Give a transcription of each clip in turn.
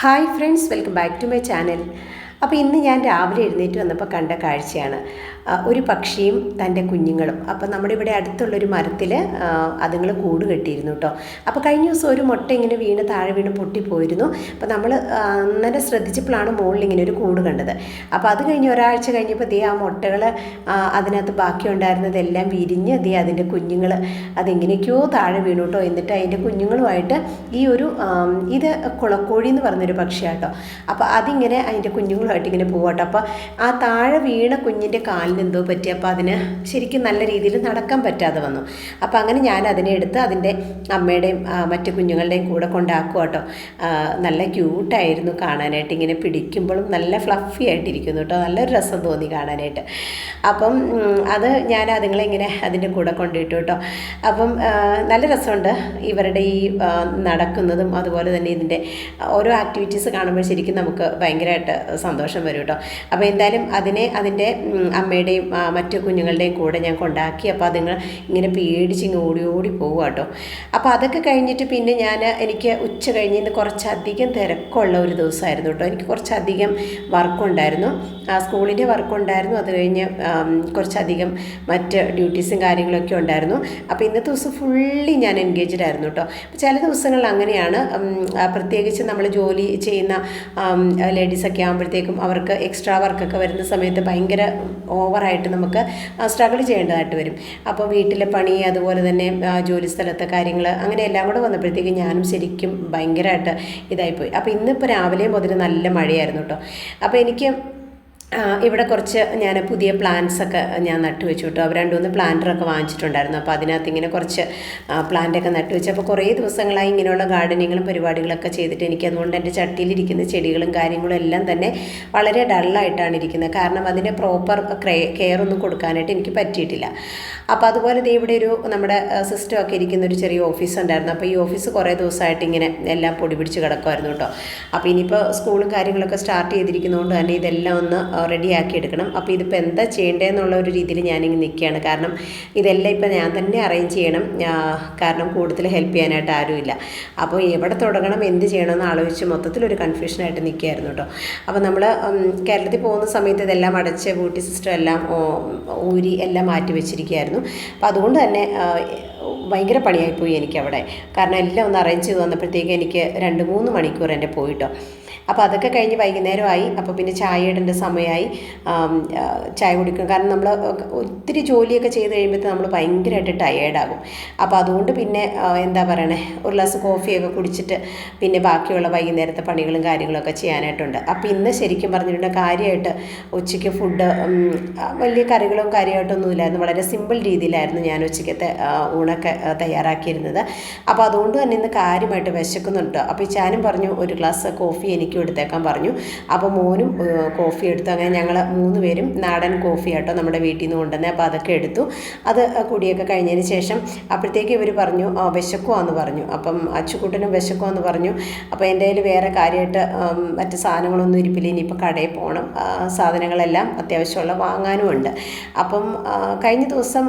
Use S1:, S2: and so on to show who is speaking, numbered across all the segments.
S1: Hi friends welcome back to my channel അപ്പോൾ ഇന്ന് ഞാൻ രാവിലെ എഴുന്നേറ്റ് വന്നപ്പോൾ കണ്ട കാഴ്ചയാണ്. ഒരു പക്ഷിയും തന്റെ കുഞ്ഞുങ്ങളും. അപ്പോൾ നമ്മുടെ ഇവിടെ അടുത്തുള്ളൊരു മരത്തിൽ അതുങ്ങൾ കൂട് കെട്ടിയിരുന്നു കേട്ടോ അപ്പോൾ കഴിഞ്ഞ ദിവസം ഒരു മുട്ട ഇങ്ങനെ വീണ് താഴെ വീണ് പൊട്ടിപ്പോയിരുന്നു. അപ്പോൾ നമ്മൾ അന്നേരം ശ്രദ്ധിച്ചപ്പോഴാണ് മുകളിൽ ഇങ്ങനെ ഒരു കൂട് കണ്ടത്. അപ്പോൾ അത് കഴിഞ്ഞ് ഒരാഴ്ച കഴിഞ്ഞപ്പോൾ ദേ ആ മുട്ടകൾ അതിനകത്ത് ബാക്കി ഉണ്ടായിരുന്നതെല്ലാം വിരിഞ്ഞ് ദേ അതിന്റെ കുഞ്ഞുങ്ങൾ അതെങ്ങനെയൊക്കെയോ താഴെ വീണു കേട്ടോ എന്നിട്ട് അതിന്റെ കുഞ്ഞുങ്ങളുമായിട്ട് ഈ ഒരു ഇത് കുളക്കോഴി എന്ന് പറഞ്ഞൊരു പക്ഷിയാട്ടോ അപ്പോൾ അതിങ്ങനെ അതിന്റെ കുഞ്ഞുങ്ങളുമായിട്ട് ഇങ്ങനെ പോകട്ടോ അപ്പോൾ ആ താഴെ വീണ കുഞ്ഞിന്റെ കാലിന് എന്തോ പറ്റി അപ്പോൾ അതിന് ശരിക്കും നല്ല രീതിയിൽ നടക്കാൻ പറ്റാതെ വന്നു. അപ്പോൾ അങ്ങനെ ഞാൻ അതിനെ എടുത്ത് അതിന്റെ അമ്മയുടെയും മറ്റ് കുഞ്ഞുങ്ങളുടെയും കൂടെ കൊണ്ടാക്കുക കേട്ടോ. നല്ല ക്യൂട്ടായിരുന്നു കാണാനായിട്ട്. ഇങ്ങനെ പിടിക്കുമ്പോഴും നല്ല ഫ്ലഫി ആയിട്ടിരിക്കുന്നു കേട്ടോ. നല്ലൊരു രസം തോന്നി കാണാനായിട്ട്. അപ്പം അത് ഞാൻ അതുങ്ങളെ ഇങ്ങനെ അതിന്റെ കൂടെ കൊണ്ടിട്ടു കേട്ടോ. അപ്പം നല്ല രസമുണ്ട് ഇവരുടെ ഈ നടക്കുന്നതും അതുപോലെ തന്നെ ഇതിന്റെ ഓരോ ആക്ടിവിറ്റീസ് കാണുമ്പോൾ ശരിക്കും നമുക്ക് ഭയങ്കരമായിട്ട് സന്തോഷം വരും കേട്ടോ. അപ്പോൾ എന്തായാലും അതിനെ അതിന്റെ ഉം, അമ്മയുടെയും മറ്റു കുഞ്ഞുങ്ങളുടെയും കൂടെ ഞാൻ കൊണ്ടാക്കി. അപ്പോൾ അതുങ്ങൾ ഇങ്ങനെ പേടിച്ച് ഇങ്ങ് ഓടി ഓടി പോകുക കേട്ടോ. അപ്പോൾ അതൊക്കെ കഴിഞ്ഞിട്ട് പിന്നെ ഞാൻ എനിക്ക് ഉച്ച കഴിഞ്ഞ് ഇന്ന് കുറച്ചധികം തിരക്കുള്ള ഒരു ദിവസമായിരുന്നു കേട്ടോ. എനിക്ക് കുറച്ചധികം വർക്കുണ്ടായിരുന്നു. സ്കൂളിന്റെ വർക്കുണ്ടായിരുന്നു. അത് കഴിഞ്ഞ് കുറച്ചധികം മറ്റ് ഡ്യൂട്ടീസും കാര്യങ്ങളൊക്കെ ഉണ്ടായിരുന്നു. അപ്പോൾ ഇന്നത്തെ ദിവസം ഫുള്ളി ഞാൻ എൻഗേജ്ഡ് ആയിരുന്നു കേട്ടോ. ചില ദിവസങ്ങളിൽ അങ്ങനെയാണ്. പ്രത്യേകിച്ച് നമ്മൾ ജോലി ചെയ്യുന്ന ലേഡീസൊക്കെ ആകുമ്പോഴത്തേക്കും അവർക്ക് എക്സ്ട്രാ വർക്കൊക്കെ വരുന്ന സമയത്ത് ഭയങ്കര ഓവറായിട്ട് നമുക്ക് സ്ട്രഗിൾ ചെയ്യേണ്ടതായിട്ട് വരും. അപ്പോൾ വീട്ടിലെ പണി അതുപോലെ തന്നെ ജോലി സ്ഥലത്തെ കാര്യങ്ങൾ അങ്ങനെ എല്ലാം കൂടെ വന്നപ്പോഴത്തേക്ക് ഞാനും ശരിക്കും ഭയങ്കരമായിട്ട് ഇതായിപ്പോയി. അപ്പോൾ ഇന്നിപ്പോൾ രാവിലെ മുതൽ നല്ല മഴയായിരുന്നു കേട്ടോ. അപ്പോൾ എനിക്ക് ഇവിടെ കുറച്ച് ഞാൻ പുതിയ പ്ലാന്റ്സ് ഒക്കെ ഞാൻ നട്ടു വെച്ചു കേട്ടോ രണ്ട് മൂന്ന് പ്ലാന്ററൊക്കെ വാങ്ങിച്ചിട്ടുണ്ടായിരുന്നു. അപ്പോൾ അതിനകത്ത് ഇങ്ങനെ കുറച്ച് പ്ലാന്റൊക്കെ നട്ടു വെച്ചു അപ്പോൾ കുറേ ദിവസങ്ങളായി ഇങ്ങനെയുള്ള ഗാർഡനിങ്ങും പരിപാടികളൊക്കെ ചെയ്തിട്ട് എനിക്ക് അതുകൊണ്ട് എന്റെ ചട്ടിയിലിരിക്കുന്ന ചെടികളും കാര്യങ്ങളും എല്ലാം തന്നെ വളരെ ഡള്ളായിട്ടാണ് ഇരിക്കുന്നത്. കാരണം അതിന്റെ പ്രോപ്പർ കെയർ ഒന്നും കൊടുക്കാനായിട്ട് എനിക്ക് പറ്റിയിട്ടില്ല. അപ്പോൾ അതുപോലെ ദേ ഇവിടെ ഒരു നമ്മുടെ സിസ്റ്റം ഒക്കെ ഇരിക്കുന്ന ഒരു ചെറിയ ഓഫീസ് ഉണ്ടായിരുന്നു. അപ്പോൾ ഈ ഓഫീസ് കുറേ ദിവസമായിട്ട് ഇങ്ങനെ എല്ലാം പൊടി പിടിച്ച് കിടക്കുമായിരുന്നു കേട്ടോ. അപ്പോൾ ഇനിയിപ്പോൾ സ്കൂളും കാര്യങ്ങളൊക്കെ സ്റ്റാർട്ട് ചെയ്തിരിക്കുന്നതുകൊണ്ട് തന്നെ ഇതെല്ലാം ഒന്ന് റെഡിയാക്കി എടുക്കണം അപ്പോൾ ഇതിപ്പോൾ എന്താ ചെയ്യേണ്ടതെന്നുള്ള ഒരു രീതിയിൽ ഞാനിങ്ങനെ നിൽക്കുകയാണ്. കാരണം ഇതെല്ലാം ഇപ്പോൾ ഞാൻ തന്നെ അറേഞ്ച് ചെയ്യണം. കാരണം കൂടുതൽ ഹെൽപ്പ് ചെയ്യാനായിട്ട് ആരുമില്ല. അപ്പോൾ എവിടെ തുടങ്ങണം എന്ത് ചെയ്യണമെന്ന് ആലോചിച്ച് മൊത്തത്തിലൊരു കൺഫ്യൂഷനായിട്ട് നിൽക്കുകയായിരുന്നു കേട്ടോ. അപ്പോൾ നമ്മൾ കേരളത്തിൽ പോകുന്ന സമയത്ത് ഇതെല്ലാം അടച്ച് ബ്യൂട്ടി സിസ്റ്റം എല്ലാം ഊരി എല്ലാം മാറ്റി വെച്ചിരിക്കുകയായിരുന്നു. അപ്പോൾ അതുകൊണ്ട് തന്നെ ഭയങ്കര പണിയായിപ്പോയി എനിക്കവിടെ. കാരണം എല്ലാം ഒന്ന് അറേഞ്ച് ചെയ്ത് വന്നപ്പോഴത്തേക്ക് എനിക്ക് രണ്ട് മൂന്ന് മണിക്കൂർ എന്റെ പോയിട്ടോ അപ്പോൾ അതൊക്കെ കഴിഞ്ഞ് വൈകുന്നേരമായി. അപ്പോൾ പിന്നെ ചായ ഇടേണ്ട സമയമായി ചായ കുടിക്കും. കാരണം നമ്മൾ ഒത്തിരി ജോലിയൊക്കെ ചെയ്ത് കഴിയുമ്പോൾ നമ്മൾ ഭയങ്കരമായിട്ട് ടയേർഡാകും അപ്പോൾ അതുകൊണ്ട് പിന്നെ എന്താ പറയണേ ഒരു ഗ്ലാസ് കോഫിയൊക്കെ കുടിച്ചിട്ട് പിന്നെ ബാക്കിയുള്ള വൈകുന്നേരത്തെ പണികളും കാര്യങ്ങളൊക്കെ ചെയ്യാനായിട്ടുണ്ട്. അപ്പോൾ ഇന്ന് ശരിക്കും പറഞ്ഞിട്ടുണ്ടെങ്കിൽ കാര്യമായിട്ട് ഉച്ചയ്ക്ക് ഫുഡ് വലിയ കറികളും കാര്യമായിട്ടൊന്നുമില്ലായിരുന്നു വളരെ സിമ്പിൾ രീതിയിലായിരുന്നു ഞാൻ ഉച്ചയ്ക്കത്തെ ഊണൊക്കെ തയ്യാറാക്കിയിരുന്നത്. അപ്പോൾ അതുകൊണ്ട് തന്നെ ഇന്ന് കാര്യമായിട്ട് വിശക്കുന്നുണ്ട്. അപ്പോൾ ഈ ചാനും പറഞ്ഞു ഒരു ഗ്ലാസ് കോഫി എനിക്കും എടുത്തേക്കാൻ പറഞ്ഞു. അപ്പോൾ മോനും കോഫി എടുത്തു. അങ്ങനെ ഞങ്ങൾ മൂന്ന് പേരും നാടൻ കോഫി ആട്ടോ നമ്മുടെ വീട്ടിൽ നിന്ന് കൊണ്ടുവന്നത് അപ്പോൾ അതൊക്കെ എടുത്തു. അത് കുടിയൊക്കെ കഴിഞ്ഞതിന് ശേഷം അപ്പോഴത്തേക്ക് ഇവർ പറഞ്ഞു "ആ, വിശക്കുവാന്ന് പറഞ്ഞു. അപ്പം അച്ചുക്കുട്ടനും വിശക്കുവാന്ന് പറഞ്ഞു. അപ്പോൾ എന്റെ കയ്യിൽ വേറെ കാര്യമായിട്ട് മറ്റ് സാധനങ്ങളൊന്നും ഇരിപ്പില്ല. ഇനിയിപ്പോൾ കടയിൽ പോകണം സാധനങ്ങളെല്ലാം അത്യാവശ്യമുള്ള വാങ്ങാനുമുണ്ട് അപ്പം കഴിഞ്ഞ ദിവസം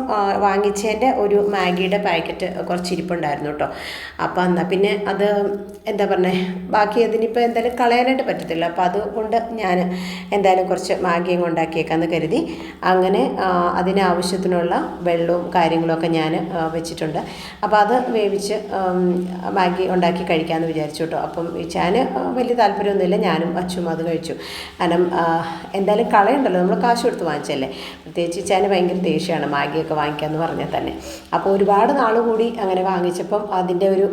S1: വാങ്ങിച്ചതിന്റെ ഒരു മാഗിയുടെ പാക്കറ്റ് കുറച്ച് ഇരിപ്പുണ്ടായിരുന്നു കേട്ടോ. അപ്പോൾ എന്നാൽ പിന്നെ അത് എന്താ പറഞ്ഞേ? ബാക്കി അതിനിപ്പോൾ എന്തായാലും കളയാനായിട്ട് പറ്റത്തില്ല. അപ്പോൾ അതുകൊണ്ട് ഞാൻ എന്തായാലും കുറച്ച് മാഗിയും ഉണ്ടാക്കിയേക്കാന്ന് കരുതി. അങ്ങനെ അതിനാവശ്യത്തിനുള്ള വെള്ളവും കാര്യങ്ങളൊക്കെ ഞാൻ വെച്ചിട്ടുണ്ട്. അപ്പോൾ അത് വേവിച്ച് മാഗി ഉണ്ടാക്കി കഴിക്കാമെന്ന് വിചാരിച്ചു കേട്ടോ. അപ്പം ഞാൻ വലിയ താല്പര്യമൊന്നുമില്ല. ഞാനും അച്ഛനും അത് കഴിച്ചു. കാരണം എന്തായാലും കളയുണ്ടല്ലോ. നമ്മൾ കാശ് കൊടുത്ത് വാങ്ങിച്ചല്ലേ. പ്രത്യേകിച്ച് ഞാൻ ഭയങ്കര ദേഷ്യമാണ് മാഗിയൊക്കെ വാങ്ങിക്കാമെന്ന് പറഞ്ഞാൽ തന്നെ. അപ്പോൾ ഒരുപാട് നാൾ കൂടി അങ്ങനെ വാങ്ങിച്ചപ്പം അതിന്റെ ഒരു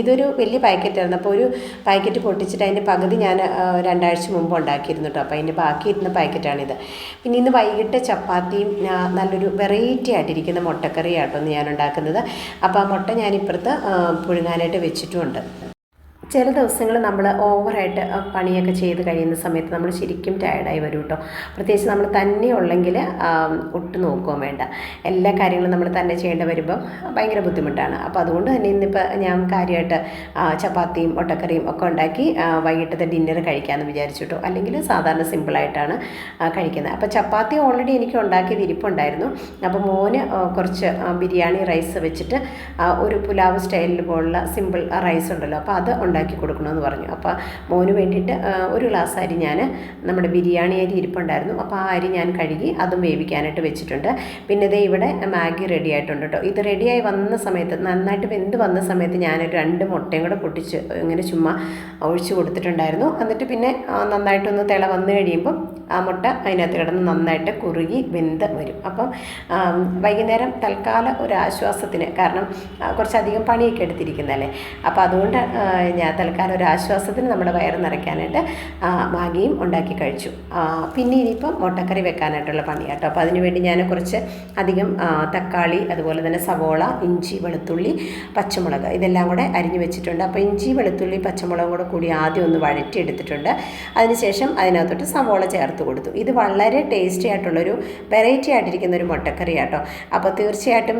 S1: ഇതൊരു വലിയ പാക്കറ്റായിരുന്നു. അപ്പോൾ ഒരു പാക്കറ്റ് പൊട്ടിച്ചിട്ട് അതിന്റെ പകുതി ഞാൻ ആ, രണ്ടാഴ്ച മുമ്പ് ഉണ്ടാക്കിയിരുന്നു കേട്ടോ അപ്പോൾ അതിന്റെ ബാക്കി ഇരുന്ന പാക്കറ്റാണിത്. പിന്നെ ഇന്ന് വൈകിട്ട് ചപ്പാത്തിയും നല്ലൊരു വെറൈറ്റി ആയിട്ടിരിക്കുന്ന മുട്ടക്കറിയാട്ടോ ഇന്ന് ഞാൻ ഉണ്ടാക്കുന്നത്. അപ്പോൾ ആ മുട്ട ഞാൻ ഇപ്പുറത്ത് പുഴുങ്ങാനായിട്ട് വെച്ചിട്ടുമുണ്ട്. ചില ദിവസങ്ങൾ നമ്മൾ ഓവറായിട്ട് പണിയൊക്കെ ചെയ്ത് കഴിയുന്ന സമയത്ത് നമ്മൾ ശരിക്കും ടയർഡായി വരും കേട്ടോ പ്രത്യേകിച്ച് നമ്മൾ തന്നെ ഉള്ളെങ്കിൽ ഒട്ടും നോക്കുകയും വേണ്ട. എല്ലാ കാര്യങ്ങളും നമ്മൾ തന്നെ ചെയ്യേണ്ടി വരുമ്പം ഭയങ്കര ബുദ്ധിമുട്ടാണ്. അപ്പോൾ അതുകൊണ്ട് തന്നെ ഇന്നിപ്പോൾ ഞാൻ കാര്യമായിട്ട് ചപ്പാത്തിയും ഒട്ടക്കറിയും ഒക്കെ ഉണ്ടാക്കി വൈകിട്ടത്തെ ഡിന്നർ കഴിക്കാമെന്ന് വിചാരിച്ചു കേട്ടോ അല്ലെങ്കിൽ സാധാരണ സിമ്പിളായിട്ടാണ് കഴിക്കുന്നത് അപ്പോൾ ചപ്പാത്തി ഓൾറെഡി എനിക്ക് ഉണ്ടാക്കിയത് ഇരിപ്പുണ്ടായിരുന്നു. അപ്പോൾ മോന് കുറച്ച് ബിരിയാണി റൈസ് വെച്ചിട്ട് ഒരു പുലാവ് സ്റ്റൈലിൽ പോലുള്ള സിമ്പിൾ റൈസ് ഉണ്ടല്ലോ. അപ്പോൾ അത് ഉണ്ടാക്കി കൊടുക്കണമെന്ന് പറഞ്ഞു. അപ്പോൾ മോന് വേണ്ടിയിട്ട് ഒരു ഗ്ലാസ് അരി ഞാൻ നമ്മുടെ ബിരിയാണി അരി ഇരിപ്പുണ്ടായിരുന്നു. അപ്പോൾ ആ അരി ഞാൻ കഴുകി അതും വേവിക്കാനായിട്ട് വെച്ചിട്ടുണ്ട്. പിന്നെ ഇതേ ഇവിടെ മാഗി റെഡി ആയിട്ടുണ്ട് കേട്ടോ ഇത് റെഡിയായി വന്ന സമയത്ത് നന്നായിട്ട് വെന്ത് വന്ന സമയത്ത് ഞാനൊരു രണ്ട് മുട്ടയും കൂടെ പൊട്ടിച്ച് ഇങ്ങനെ ചുമ്മാ ഒഴിച്ചു കൊടുത്തിട്ടുണ്ടായിരുന്നു. എന്നിട്ട് പിന്നെ നന്നായിട്ടൊന്ന് തിള വന്നു കഴിയുമ്പം ആ മുട്ട അതിനകത്ത് കിടന്ന് നന്നായിട്ട് കുറുകി വെന്ത് വരും. അപ്പം വൈകുന്നേരം തൽക്കാല ഒരു ആശ്വാസത്തിന് കാരണം കുറച്ചധികം പണിയൊക്കെ എടുത്തിരിക്കുന്നതല്ലേ അപ്പോൾ അതുകൊണ്ട് ഞാൻ തൽക്കാല ഒരു ആശ്വാസത്തിന് നമ്മുടെ വയറ് നിറയ്ക്കാനായിട്ട് മാഗിയും ഉണ്ടാക്കി കഴിച്ചു. പിന്നെ ഇനിയിപ്പം മുട്ടക്കറി വെക്കാനായിട്ടുള്ള പണിയാട്ടോ. അപ്പോൾ അതിനുവേണ്ടി ഞാൻ കുറച്ച് അധികം തക്കാളി അതുപോലെ തന്നെ സവോള ഇഞ്ചി വെളുത്തുള്ളി പച്ചമുളക് ഇതെല്ലാം കൂടെ അരിഞ്ഞു വെച്ചിട്ടുണ്ട്. അപ്പോൾ ഇഞ്ചി വെളുത്തുള്ളി പച്ചമുളകും കൂടെ കൂടി ആദ്യം ഒന്ന് വഴറ്റിയെടുത്തിട്ടുണ്ട്. അതിനുശേഷം അതിനകത്തോട്ട് സവോള ചേർത്ത് കൊടുത്തു. ഇത് വളരെ ടേസ്റ്റി ആയിട്ടുള്ളൊരു വെറൈറ്റി ആയിട്ടിരിക്കുന്ന ഒരു മുട്ടക്കറി ആട്ടോ അപ്പോൾ തീർച്ചയായിട്ടും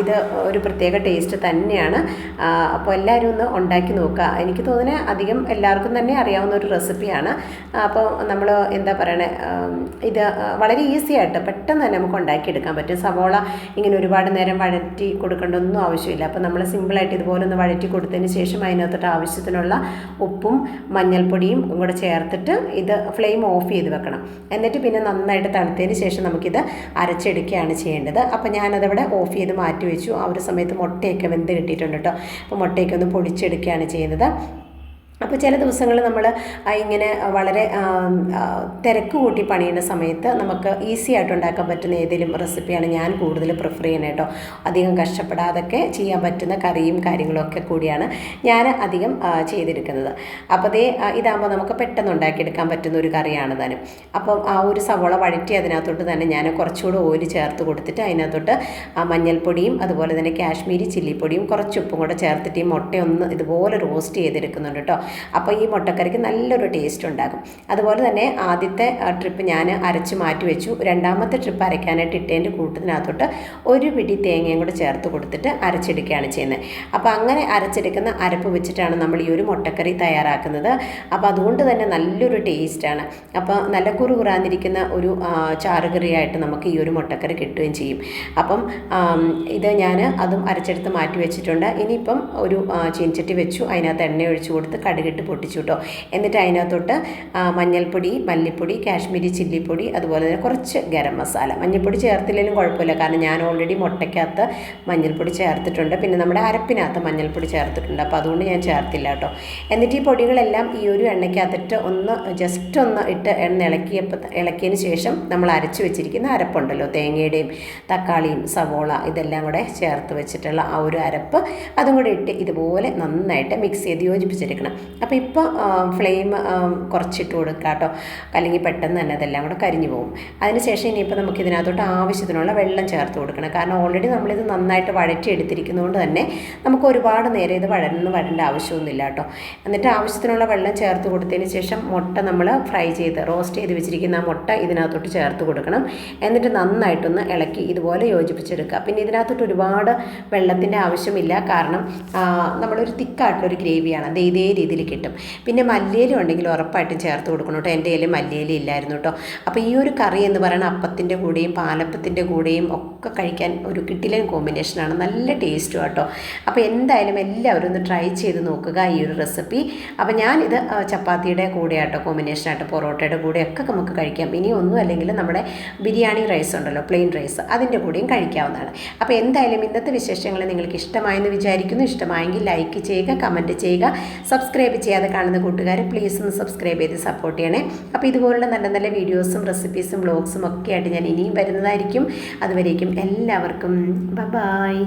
S1: ഇത് ഒരു പ്രത്യേക ടേസ്റ്റ് തന്നെയാണ്. അപ്പോൾ എല്ലാവരും ഒന്ന് ഉണ്ടാക്കി നോക്കുക. എനിക്ക് തോന്നുന്നത് അധികം എല്ലാവർക്കും തന്നെ അറിയാവുന്ന ഒരു റെസിപ്പിയാണ് അപ്പോൾ നമ്മൾ എന്താ പറയണേ ഇത് വളരെ ഈസി ആയിട്ട് പെട്ടെന്ന് തന്നെ നമുക്ക് ഉണ്ടാക്കിയെടുക്കാൻ പറ്റും. സവോള ഇങ്ങനെ ഒരുപാട് നേരം വഴറ്റി കൊടുക്കേണ്ട ഒന്നും ആവശ്യമില്ല അപ്പോൾ നമ്മൾ സിമ്പിളായിട്ട് ഇതുപോലെ ഒന്ന് വഴറ്റി കൊടുത്തതിന് ശേഷം അതിനകത്തോട്ട് ആവശ്യത്തിനുള്ള ഉപ്പും മഞ്ഞൾപ്പൊടിയും കൂടെ ചേർത്തിട്ട് ഇത് ഫ്ലെയിം ഓഫ് ചെയ്ത് എന്നിട്ട് പിന്നെ നന്നായിട്ട് തണുത്തതിന് ശേഷം നമുക്കിത് അരച്ചെടുക്കുകയാണ് ചെയ്യേണ്ടത്. അപ്പോൾ ഞാനതവിടെ ഓഫ് ചെയ്ത് മാറ്റി വെച്ചു ആ ഒരു സമയത്ത് മുട്ടയൊക്കെ വെന്ത് കിട്ടിയിട്ടുണ്ട് കേട്ടോ. അപ്പോൾ മുട്ടയൊക്കെ ഒന്ന് പൊടിച്ചെടുക്കുകയാണ് ചെയ്യുന്നത്. അപ്പോൾ ചില ദിവസങ്ങൾ നമ്മൾ ഇങ്ങനെ വളരെ തിരക്ക് കൂട്ടി പണിയുന്ന സമയത്ത് നമുക്ക് ഈസി ആയിട്ട് ഉണ്ടാക്കാൻ പറ്റുന്ന ഏതെങ്കിലും റെസിപ്പിയാണ് ഞാൻ കൂടുതൽ പ്രിഫർ ചെയ്യുന്നത് കേട്ടോ. അധികം കഷ്ടപ്പെടാതൊക്കെ ചെയ്യാൻ പറ്റുന്ന കറിയും കാര്യങ്ങളൊക്കെ കൂടിയാണ് ഞാൻ അധികം ചെയ്തെടുക്കുന്നത്. അപ്പോൾ അതേ ഇതാകുമ്പോൾ നമുക്ക് പെട്ടെന്ന് ഉണ്ടാക്കിയെടുക്കാൻ പറ്റുന്ന ഒരു കറിയാണ് താനും. അപ്പം ആ ഒരു സവോള വഴറ്റി അതിനകത്തോട്ട് തന്നെ ഞാൻ കുറച്ചുകൂടെ ഓയിൽ ചേർത്ത് കൊടുത്തിട്ട് അതിനകത്തോട്ട് ആ മഞ്ഞൾപ്പൊടിയും അതുപോലെ തന്നെ കാശ്മീരി ചില്ലിപ്പൊടിയും കുറച്ച് ഉപ്പും കൂടെ ചേർത്തിട്ട് ഈ മുട്ടയൊന്ന് ഇതുപോലെ റോസ്റ്റ് ചെയ്തെടുക്കുന്നുണ്ട് കേട്ടോ. അപ്പോൾ ഈ മുട്ടക്കറിക്ക് നല്ലൊരു ടേസ്റ്റ് ഉണ്ടാകും. അതുപോലെ തന്നെ ആദ്യത്തെ ട്രിപ്പ് ഞാൻ അരച്ച് മാറ്റി വെച്ചു. രണ്ടാമത്തെ ട്രിപ്പ് അരയ്ക്കാനായിട്ട് ഇട്ടതിന്റെ കൂട്ടത്തിനകത്തോട്ട് ഒരു പിടി തേങ്ങയും കൂടെ ചേർത്ത് കൊടുത്തിട്ട് അരച്ചെടുക്കുകയാണ് ചെയ്യുന്നത്. അപ്പോൾ അങ്ങനെ അരച്ചെടുക്കുന്ന അരപ്പ് വെച്ചിട്ടാണ് നമ്മൾ ഈ ഒരു മുട്ടക്കറി തയ്യാറാക്കുന്നത്. അപ്പോൾ അതുകൊണ്ട് തന്നെ നല്ലൊരു ടേസ്റ്റാണ് അപ്പോൾ നല്ല കുറുകുറാന്നിരിക്കുന്ന ഒരു ചാറുകറിയായിട്ട് നമുക്ക് ഈ ഒരു മുട്ടക്കറി കിട്ടുകയും ചെയ്യും. അപ്പം ഇത് ഞാൻ അതും അരച്ചെടുത്ത് മാറ്റി വെച്ചിട്ടുണ്ട്. ഇനിയിപ്പം ഒരു ചീൻചട്ടി വെച്ചു. അതിനകത്ത് എണ്ണ ഒഴിച്ചു കൊടുത്ത് കടുകിട്ട് പൊട്ടിച്ചു കേട്ടോ എന്നിട്ട് അതിനകത്തോട്ട് മഞ്ഞൾപ്പൊടി മല്ലിപ്പൊടി കാശ്മീരി ചില്ലിപ്പൊടി അതുപോലെ തന്നെ കുറച്ച് ഗരം മസാല. മഞ്ഞൾപ്പൊടി ചേർത്തില്ലെങ്കിലും കുഴപ്പമില്ല. കാരണം ഞാൻ ഓൾറെഡി മുട്ടയ്ക്കകത്ത് മഞ്ഞൾപ്പൊടി ചേർത്തിട്ടുണ്ട്. പിന്നെ നമ്മുടെ അരപ്പിനകത്ത് മഞ്ഞൾപ്പൊടി ചേർത്തിട്ടുണ്ട്. അപ്പോൾ അതുകൊണ്ട് ഞാൻ ചേർത്തില്ല കേട്ടോ. എന്നിട്ട് ഈ പൊടികളെല്ലാം ഈ ഒരു എണ്ണയ്ക്കകത്തിട്ട് ഒന്ന് ജസ്റ്റ് ഒന്ന് ഇട്ട് എണ്ണ ഇളക്കിയപ്പോൾ ഇളക്കിയതിന് ശേഷം നമ്മൾ അരച്ച് വെച്ചിരിക്കുന്ന അരപ്പുണ്ടല്ലോ. തേങ്ങയുടെയും തക്കാളിയും സവോള ഇതെല്ലാം കൂടെ ചേർത്ത് വെച്ചിട്ടുള്ള ആ ഒരു അരപ്പ് അതും കൂടെ ഇട്ട് ഇതുപോലെ നന്നായിട്ട് മിക്സ് ചെയ്ത് യോജിപ്പിച്ചെടുക്കണം. അപ്പോൾ ഇപ്പോൾ ഫ്ലെയിം കുറച്ചിട്ട് കൊടുക്കുക കേട്ടോ. അല്ലെങ്കിൽ പെട്ടെന്ന് തന്നെ അതെല്ലാം കൂടെ കരിഞ്ഞു പോകും. അതിനുശേഷം ഇനിയിപ്പോൾ നമുക്ക് ഇതിനകത്തോട്ട് ആവശ്യത്തിനുള്ള വെള്ളം ചേർത്ത് കൊടുക്കണം. കാരണം ഓൾറെഡി നമ്മളിത് നന്നായിട്ട് വഴറ്റി എടുത്തിരിക്കുന്നതുകൊണ്ട് തന്നെ നമുക്ക് ഒരുപാട് നേരം ഇത് വഴന്ന് വരേണ്ട ആവശ്യമൊന്നുമില്ല കേട്ടോ. എന്നിട്ട് ആവശ്യത്തിനുള്ള വെള്ളം ചേർത്ത് കൊടുത്തതിന് ശേഷം മുട്ട നമ്മൾ ഫ്രൈ ചെയ്ത് റോസ്റ്റ് ചെയ്ത് വെച്ചിരിക്കുന്ന ആ മുട്ട ഇതിനകത്തോട്ട് ചേർത്ത് കൊടുക്കണം. എന്നിട്ട് നന്നായിട്ടൊന്ന് ഇളക്കി ഇതുപോലെ യോജിപ്പിച്ചെടുക്കുക. പിന്നെ ഇതിനകത്തോട്ട് ഒരുപാട് വെള്ളത്തിന്റെ ആവശ്യമില്ല. കാരണം നമ്മളൊരു തിക്കായിട്ടുള്ളൊരു ഗ്രേവിയാണ്. അത് ഇതേ രീതിയിൽ കിട്ടും. പിന്നെ മല്ലിയില ഉണ്ടെങ്കിൽ ഉറപ്പായിട്ടും ചേർത്ത് കൊടുക്കണം കേട്ടോ. എന്റെ കയ്യിൽ മല്ലിയില ഇല്ലായിരുന്നു കേട്ടോ. അപ്പോൾ ഈ ഒരു കറി എന്ന് പറയുന്നത് അപ്പത്തിന്റെ കൂടെയും പാലപ്പത്തിന്റെ കൂടെയും ഒക്കെ കഴിക്കാൻ ഒരു കിട്ടിലൻ കോമ്പിനേഷനാണ് നല്ല ടേസ്റ്റും കേട്ടോ. അപ്പോൾ എന്തായാലും എല്ലാവരും ഒന്ന് ട്രൈ ചെയ്ത് നോക്കുക ഈ ഒരു റെസിപ്പി അപ്പോൾ ഞാനിത് ചപ്പാത്തിയുടെ കൂടെ ആട്ടോ കോമ്പിനേഷനായിട്ട് പൊറോട്ടയുടെ കൂടെ ഒക്കെ നമുക്ക് കഴിക്കാം. ഇനി ഒന്നും അല്ലെങ്കിൽ നമ്മുടെ ബിരിയാണി റൈസ് ഉണ്ടല്ലോ പ്ലെയിൻ റൈസ് അതിന്റെ കൂടെയും കഴിക്കാവുന്നതാണ്. അപ്പോൾ എന്തായാലും ഇന്നത്തെ വിശേഷങ്ങൾ നിങ്ങൾക്ക് ഇഷ്ടമായെന്ന് വിചാരിക്കുന്നു. ഇഷ്ടമായെങ്കിൽ ലൈക്ക് ചെയ്യുക കമന്റ് ചെയ്യുക സബ്സ്ക്രൈബ് ചെയ്യാതെ കാണുന്ന കൂട്ടുകാർ പ്ലീസ് ഒന്ന് സബ്സ്ക്രൈബ് ചെയ്ത് സപ്പോർട്ട് ചെയ്യണേ. അപ്പോൾ ഇതുപോലുള്ള നല്ല നല്ല വീഡിയോസും റെസിപ്പീസും വ്ളോഗ്സും ഒക്കെ ആയിട്ട് ഞാൻ ഇനിയും വരുന്നതായിരിക്കും. അതുവരേക്കും എല്ലാവർക്കും ബ ബായ്